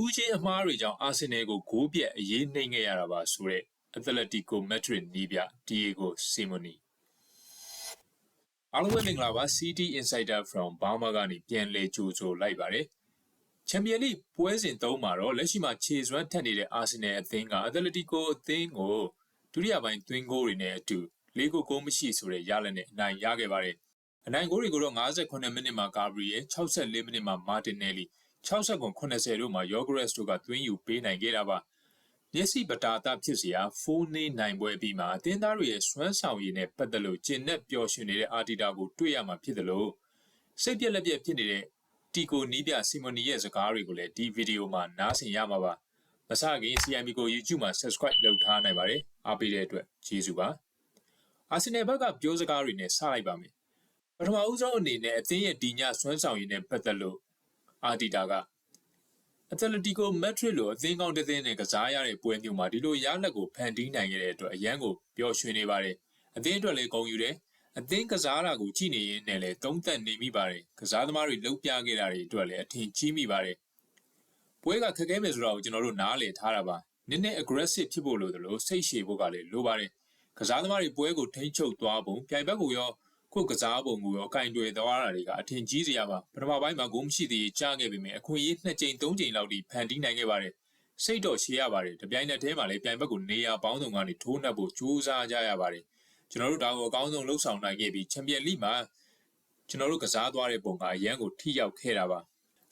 ဦးချင်းအမားတွေကြောင့်အာဆင်နယ်ကိုဂိုးပြက်အရေးနှိမ့်ခဲ့ရတာပါဆိုတဲ့ Atletico Madrid နီးပြ Diego Simeone အားလုံးပဲမင်္ဂလာပါ City Insider from Burma ကနေပြန်လည်ကြိုဆိုလိုက်ပါတယ်ချန်ပီယံလိပွဲစဉ်၃မှာတော့လက်ရှိမှာခြေစွမ်းထက်နေတဲ့အာဆင်နယ်အသင်းကအက်တလက်တီကိုအသင်းကိုဒုတိယပိုင်းသွင်းဂိုးတွေနဲ့အတူလေးကိုဂိုးမရှိဆိုတဲ့ရလဒ်နဲ့အနိုင်ရခဲ့ပါတယ်။အနိုင်ဂိုးတွေကိုတော့58မိနစ်မှာကာဘရီယယ်64မိနစ်မှာမာတင်နယ်လီ 60ကွန်80တို့မှာယောဂရက်စ်တို့ကသွင်းယူပေးနိုင်ခဲ့တာပါ။မျက်စိပတာတာဖြစ်စရာဖိုးနေနိုင်ပွဲပြီးမှအသင်းသားတွေရဲ့စွမ်းဆောင်ရည်နဲ့ပတ်သက်လို့ကျင်넷ပျော်ရွှင်နေတဲ့အာတီတာကိုတွေ့ရမှာဖြစ်တယ်လို့စိတ်ပြက်လက်ပြက်ဖြစ်နေတဲ့တီကိုနီးပြစီမနီရဲ့စကားတွေကိုလည်းဒီဗီဒီယိုမှာနားဆင်ရမှာပါမစခင် CIB ကို YouTube မှာ Subscribe လုပ်ထားနိုင်ပါတယ်အားပေးတဲ့အတွက်ကျေးဇူးပါအာဆင်နယ်ဘက်ကပြောစကားတွေနဲ့စလိုက်ပါမယ်ပထမဦးဆုံးအနေနဲ့အသင်းရဲ့ဒီညဆွမ်းဆောင်ရည်နဲ့ပတ်သက်လို့ အာတီတာကအက်တလက်တီကိုမက်ဒရစ်လိုအသင်းကောင်းတဲ့သင်းနဲ့ကစားရတဲ့ပွဲမျိုးမှာဒီလိုရလက်ကိုဖန်တီးနိုင်ခဲ့တဲ့အတွက်အရန်ကိုပျော်ရွှင်နေပါတယ်အသင်းအတွက်လည်းဂုဏ်ယူတယ်အသင်းကစားတာကိုကြည့်နေရင်းနဲ့လည်းသုံးသက်နေမိပါတယ်ကစားသမားတွေလှုပ်ပြခဲ့တာတွေအတွက်လည်းအထင်ကြီးမိပါတယ်ပွဲကခက်ခဲမယ်ဆိုတော့ကျွန်တော်တို့နားလည်ထားတာပါနည်းနည်း aggressive ဖြစ်ဖို့လိုတယ်လို့စိတ်ရှည်ဖို့ကလည်းလိုပါတယ်ကစားသမားတွေပွဲကိုထိန်းချုပ်သွားပုံပြိုင်ဘက်ကိုရော ကိုကစားပုံကိုရောကင်တွေသွားတာတွေကအထင်ကြီးစရာပါပထမပိုင်းမှာဂိုးမရှိသေးကြားခဲ့ပေမဲ့အခွင့်အရေး2ကြိမ်3ကြိမ်လောက်ထိဖန်တီးနိုင်ခဲ့ပါတယ်စိတ်တော့ရှည်ရပါတယ်တပြိုင်နက်တည်းမှာလည်းပြိုင်ဘက်ကိုနေရာပေါင်းစုံကနေထိုးနှက်ဖို့ကြိုးစားကြရပါတယ်ကျွန်တော်တို့ဒါကိုအကောင်းဆုံးလှုပ်ဆောင်နိုင်ခဲ့ပြီးချန်ပီယံလိမှာကျွန်တော်တို့ကစားသွားတဲ့ပုံကအရန်ကိုထိရောက်ခဲ့တာပါ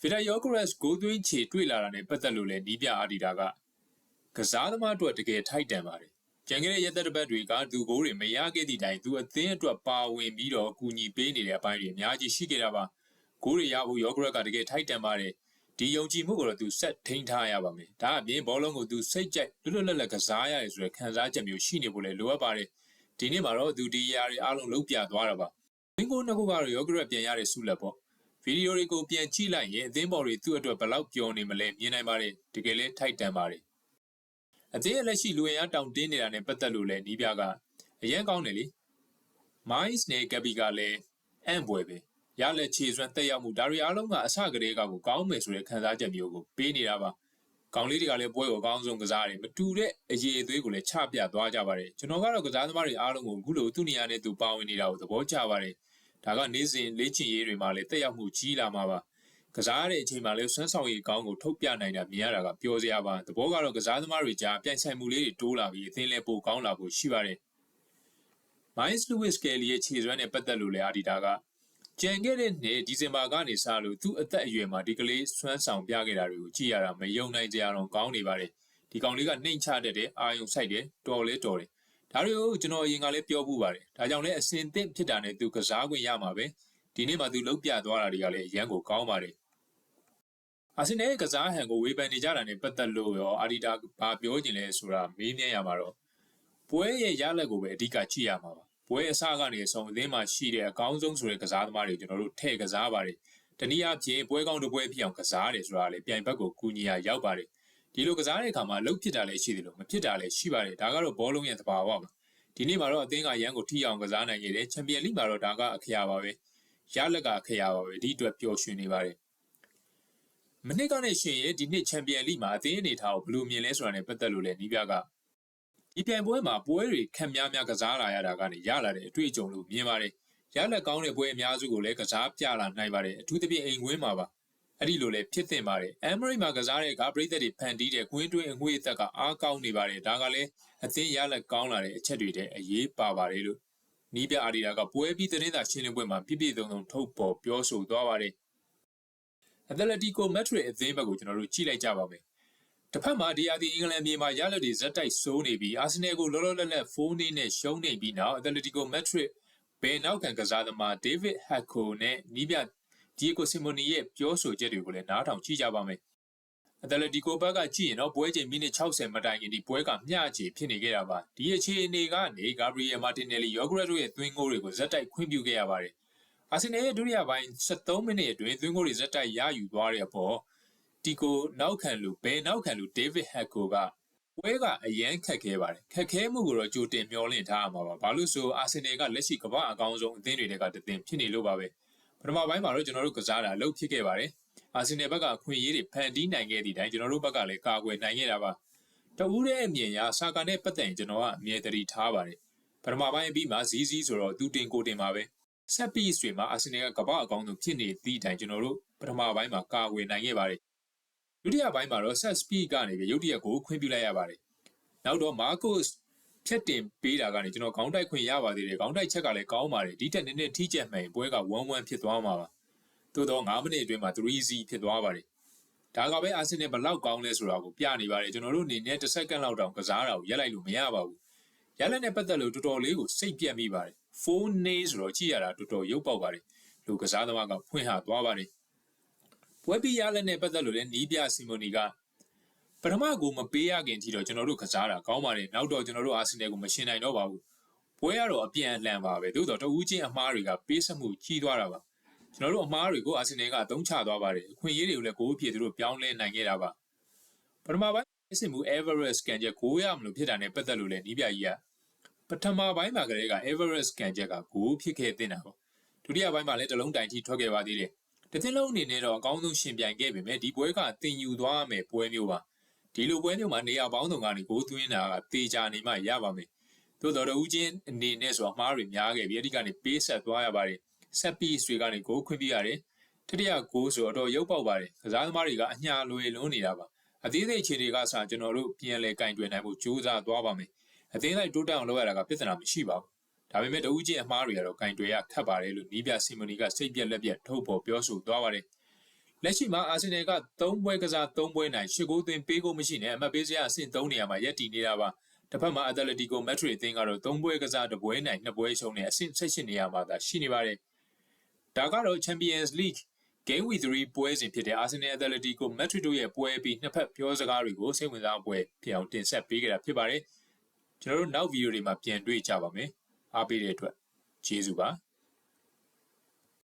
ဗီတာယောဂရက်စ်ဂိုးသွင်းချေတွေ့လာတာနဲ့ပတ်သက်လို့လည်းနီးပြအာဒီတာကကစားသမားအတွက်တကယ်ထိုက်တန်ပါတယ် ကျန်ခဲ့တဲ့ရက်သက်တပတ်တွေကသူဂိုးတွေမရခဲ့သည့်တိုင်သူအသင်းအတွက်ပါဝင်ပြီးတော့ကူညီပေးနေတဲ့အပိုင်းတွေအများကြီးရှိခဲ့တာပါဂိုးတွေရဖို့ယောဂရက်ကတကယ်ထိုက်တန်ပါတယ်ဒီယုံကြည်မှုကိုတော့သူဆက်ထိန်းထားရပါမယ်ဒါအပြင်ဘောလုံးကိုသူစိတ်ကြိုက်လွတ်လွတ်လပ်လပ်ကစားရတယ်ဆိုတဲ့ခံစားချက်မျိုးရှိနေဖို့လည်းလိုအပ်ပါတယ်ဒီနေ့မှာတော့သူဒီຢာတွေအားလုံးလုံးပြသွားတာပါသင်္ကိုနှစ်ခုကတော့ယောဂရက်ပြန်ရတဲ့ဆုလက်ပေါ့ဗီဒီယိုတွေကိုပြန်ကြည့်လိုက်ရင်အသင်းပေါ်တွေသူ့အတွက်ဘယ်လောက်ပျော်နေမလဲမြင်နိုင်ပါတယ်တကယ်လဲထိုက်တန်ပါတယ် အသင်းရဲ့လက်ရှိလူဝင်အားတောင်တင်းနေတာနဲ့ပတ်သက်လို့လည်းနီးပြကအရန်ကောင်းတယ်လေမိုင်းစ်နဲ့ကပီကလည်းအံ့ပွေပဲရလက်ခြေစွမ်းတက်ရောက်မှုဒါတွေအားလုံးကအစကတည်းကကိုကောင်းမယ်ဆိုတဲ့ခံစားချက်မျိုးကိုပေးနေတာပါကောင်လေးတွေကလည်းပွဲကိုအကောင်းဆုံးကစားတယ်မတူတဲ့အရေးအသွေးကိုလည်းချပြသွားကြပါတယ်ကျွန်တော်ကတော့ကစားသမားတွေအားလုံးကိုအခုလိုသူ့နေရာနဲ့သူပါဝင်နေတာကိုသဘောကျပါတယ်ဒါကနေ့စဉ်လေ့ကျင့်ရေးတွေမှာလည်းတက်ရောက်မှုကြီးလာမှာပါ ကစားတဲ့အချိန်မှာလည်းဆွမ်းဆောင်ရည်ကောင်းကိုထုတ်ပြနိုင်တာမြင်ရတာကပျော်စရာပါသဘောကတော့ကစားသမားတွေကြားပြိုင်ဆိုင်မှုလေးတွေတိုးလာပြီးအသင်းလည်းပိုကောင်းလာဖို့ရှိပါတယ် Miles Lewis Kelly ရဲ့ခြေစွမ်းနဲ့ပတ်သက်လို့လည်းအာဒီတာကကြံခဲ့တဲ့နှစ်ဒီဇင်ဘာကနေစလို့သူ့အသက်အရွယ်မှာဒီကလေးဆွမ်းဆောင်ပြခဲ့တာတွေကိုကြည့်ရတာမယုံနိုင်ကြအောင်ကောင်းနေပါတယ်ဒီကောင်လေးကနှိမ်ချတတ်တယ်အာယုံဆိုင်တယ်တော်လဲတော်တယ်ဒါတွေကိုကျွန်တော်အရင်ကလည်းပြောပူပါတယ်ဒါကြောင့်လည်းအစင်သင့်ဖြစ်တာနဲ့သူကစားခွင့်ရမှာပဲဒီနေ့မှသူလှုပ်ပြသွားတာတွေကလည်းအရန်ကိုကောင်းပါတယ် အာဆင်နယ်ရဲ့ကစားဟန်ကိုဝေဖန်နေကြတာနဲ့ပတ်သက်လို့ရောအာဒီတာဘာပြောချင်လဲဆိုတာမေးမြန်းရမှာတော့ပွဲရဲ့ရလက်ကိုပဲအဓိကကြည့်ရမှာပါပွဲအစကနေအဆုံးအသင်းမှာရှိတဲ့အကောင်းဆုံးဆိုတဲ့ကစားသမားတွေကျွန်တော်တို့ထည့်ကစားပါတယ်တနည်းအားဖြင့်ပွဲကောင်းတစ်ပွဲဖြစ်အောင်ကစားတယ်ဆိုတာလေပြိုင်ဘက်ကိုကူညီရရောက်ပါတယ်ဒီလိုကစားတဲ့အခါမှာလှုပ်ဖြစ်တာလည်းရှိတယ်လို့မဖြစ်တာလည်းရှိပါတယ်ဒါကတော့ဘောလုံးရဲ့သဘာဝပါဒီနေ့မှာတော့အသင်းကရန်ကိုထိအောင်ကစားနိုင်ခဲ့တယ်ချန်ပီယံလိမှာတော့ဒါကအခရာပါပဲရလက်ကအခရာပါပဲဒီအတွက်ပျော်ရွှင်နေပါတယ် မနစ်ကနဲ့ရှင်ရဲ့ဒီနှစ်ချန်ပီယံလိမှာအသင်းအနေထားကိုဘယ်လိုမြင်လဲဆိုတာနဲ့ပတ်သက်လို့လည်းနီးပြကဒီပြိုင်ပွဲမှာပွဲတွေခက်များများကစားလာရတာကနေရလာတဲ့အတွေ့အကြုံလို့မြင်ပါတယ်ရလက်ကောင်းတဲ့ပွဲအများစုကိုလည်းကစားပြလာနိုင်ပါတယ်အထူးသဖြင့်အိမ်ကွင်းမှာပါအဲ့ဒီလိုလည်းဖြစ်သင့်ပါတယ်အမ်မရိမှာကစားတဲ့ကပရိသတ်တွေဖန်တီးတဲ့ကွင်းတွင်းအငွေ့အသက်ကအားကောင်းနေပါတယ်ဒါကလည်းအသင်းရလက်ကောင်းလာတဲ့အချက်တွေတဲ့အရေးပါပါတယ်လို့နီးပြအာဒီတာကပွဲပြီးသတင်းစာရှင်းလင်းပွဲမှာပြည့်ပြည့်စုံစုံထုတ်ပေါ်ပြောဆိုသွားပါတယ် အက်တလက်တီကိုမက်ထရစ်အသင်းဘက်ကိုကျွန်တော်တို့ကြည့်လိုက်ကြပါမယ်တစ်ဖက်မှာဒီယာဒီအင်္ဂလန်မြေမှာရလက်တွေဇက်တိုက်စိုးနေပြီးအာဆင်နယ်ကိုလောလောလတ်လတ်ဖိုးနေနဲ့ရှုံးနေပြီးနောက်အက်တလက်တီကိုမက်ထရစ်ဘယ်နောက်ခံကစားသမားဒေးဗစ်ဟက်ကိုနဲ့နီးပြဒီယိုဆီမိုနီရဲ့ပြောဆိုချက်တွေကိုလည်းနားထောင်ကြည့်ကြပါမယ်အတလက်တီကိုဘက်ကကြည့်ရင်တော့ပွဲချိန်မိနစ်60မတိုင်ခင်ဒီပွဲကမျှချေဖြစ်နေခဲ့တာပါဒီအခြေအနေကနေဂါဘရီယယ်မာတင်နယ်လီယောဂရက်တို့ရဲ့သွင်းဂိုးတွေကိုဇက်တိုက်ခွင့်ပြုခဲ့ရပါတယ် အာဆင်နယ်ရဲ့ဒုတိယပိုင်း73မိနစ်အတွင်းသွင်းဂိုးတွေဇက်တိုက်ရယူသွားတဲ့အပေါ်တီကိုနောက်ခံလူဘယ်နောက်ခံလူဒေးဗစ်ဟက်ကိုကပွဲကအရန်ခက်ခဲပါတယ်ခက်ခဲမှုကိုတော့ကြိုတင်မျှော်လင့်ထားမှာပါဘာလို့ဆိုအာဆင်နယ်ကလက်ရှိကမ္ဘာအကောင်းဆုံးအသင်းတွေကတသင်ဖြစ်နေလို့ပါပဲပထမပိုင်းမှာတော့ကျွန်တော်တို့ကစားတာအလုပ်ဖြစ်ခဲ့ပါတယ်အာဆင်နယ်ဘက်ကအခွင့်အရေးတွေဖန်တီးနိုင်ခဲ့သည့်တိုင်ကျွန်တော်တို့ဘက်ကလည်းကာကွယ်နိုင်ခဲ့တာပါတဦးရဲ့အမြင်အရစာကာနဲ့ပတ်သက်ရင်ကျွန်တော်ကအမြဲတမ်းထားပါတယ်ပထမပိုင်းအပြီးမှာဇီးဇီးဆိုတော့သူတင်ကိုတင်ပါပဲ ဆက်ပီးတွေမှာအာဆင်နယ်ကကပ္ဘာအကောင်းဆုံးဖြစ်နေသည့်တိုင်ကျွန်တော်တို့ပထမပိုင်းမှာကာကွယ်နိုင်ခဲ့ပါတယ်ဒုတိယပိုင်းမှာတော့ဆက်စပီးကနေရုတ်တရက်ကိုခွင့်ပြုလိုက်ရပါတယ်နောက်တော့မာကုစ်ဖြတ်တင်ပေးတာကနေကျွန်တော်ခေါင်းတိုက်ခွင့်ရပါသေးတယ်ခေါင်းတိုက်ချက်ကလည်းကောင်းပါတယ်ဒီတက်နည်းနည်းထိကျက်မှန်ပွဲက1-1ဖြစ်သွားမှာပါသို့တော့9မိနစ်အတွင်းမှာ3-0ဖြစ်သွားပါတယ်ဒါကပဲအာဆင်နယ်ဘလောက်ကောင်းလဲဆိုတာကိုပြနေပါတယ်ကျွန်တော်တို့အနေနဲ့တစ်စက္ကန့်လောက်တောင်ကစားတာကိုရက်လိုက်လို့မရပါဘူး ရလက်နဲ့ပတ်သက်လို့တော်တော်လေးကိုစိတ်ပြက်မိပါတယ်4 nay ဆိုတော့ကြည့်ရတာတော်တော်ရုပ်ပေါက်ပါတယ်လူကစားသမားကဖွင့်ဟသွားပါတယ်ပွဲပြီးရလက်နဲ့ပတ်သက်လို့လည်းနီးပြစီမိုနီကပထမကိုမပေးရခင်ထိတော့ကျွန်တော်တို့ကစားတာကောင်းပါတယ်နောက်တော့ကျွန်တော်တို့အာဆင်နယ်ကိုမရှင်းနိုင်တော့ပါဘူးပွဲကတော့အပြန်အလှန်ပါပဲသို့တော့တဦးချင်းအမားတွေကပေးဆက်မှုကြီးသွားတာပါကျွန်တော်တို့အမားတွေကိုအာဆင်နယ်ကအသုံးချသွားပါတယ်အခွင့်အရေးတွေကိုလည်းကိုယ်အဖြစ်သူတို့ပြောင်းလဲနိုင်ခဲ့တာပါပထမပိုင်း စစ်မှု Everest ကန်ချက်ကိုရမလို့ဖြစ်တာနဲ့ပတ်သက်လို့လည်းနီးပြကြီးကပထမပိုင်းမှာကလေးက Everest ကန်ချက်ကကိုဖြစ်ခဲ့တဲ့တာပေါ့ဒုတိယပိုင်းမှာလည်းတလုံးတိုင်ထိထွက်ခဲ့ပါသေးတယ်တသင်းလုံးအနေနဲ့တော့အကောင်းဆုံးရှင်ပြိုင်ခဲ့ပေမဲ့ဒီပွဲကတင်ယူသွားမယ်ပွဲမျိုးပါဒီလိုပွဲမျိုးမှာနေရာပေါင်းစုံကနေကိုသွင်းတာကတေချာနေမှရပါမယ်သို့တော်တဦးချင်းအနေနဲ့ဆိုအမှားတွေများခဲ့ပြီးအဓိကနေပေးဆက်သွားရပါတယ်ဆက်ပီးတွေကနေကိုခွင့်ပြရတယ်တတိယကိုဆိုတော့ရုပ်ပေါက်ပါတယ်ကစားသမားတွေကအညာလွယ်လွန်းနေတာပါ အသေးစိတ်ခြေတွေကစကျွန်တော်တို့ပြန်လဲကင်တွယ်နိုင်ဖို့ကြိုးစားသွားပါမယ်အသေးလိုက်တိုးတက်အောင်လုပ်ရတာကပြဿနာမရှိပါဘူးဒါပေမဲ့တဦးချင်းအမှားတွေကတော့ကင်တွယ်ရခတ်ပါတယ်လို့နီးပြစီမနီကစိတ်ပြက်လက်ပြက်ထုတ်ဖော်ပြောဆိုသွားပါတယ်လက်ရှိမှာအာဆင်နယ်က3ပွဲကစား3ပွဲနိုင်8ဂိုးသွင်းပေးကိုမရှိနဲ့အမှတ်ပေးစရာအဆင့်3နေရာမှာရပ်တည်နေတာပါတစ်ဖက်မှာအက်တလက်တီကိုမက်ထရစ်အသင်းကတော့3ပွဲကစား2ပွဲနိုင်2ပွဲရှုံးနဲ့အဆင့်16နေရာမှာသာရှိနေပါတယ်ဒါကတော့ Champions League Game Week 3ပွဲစဉ်ဖြစ်တဲ့ Arsenal Atletico Madrid တို့ရဲ့ပွဲပြီးနှစ်ဖက်ပြောစကားတွေကိုစိတ်ဝင်စားပွဲဖြစ်အောင်တင်ဆက်ပေးကြတာဖြစ်ပါတယ်ကျွန်တော်တို့နောက်ဗီဒီယိုတွေမှာပြန်တွေ့ကြပါမယ်အားပေးတဲ့အတွက်ကျေးဇူးပါ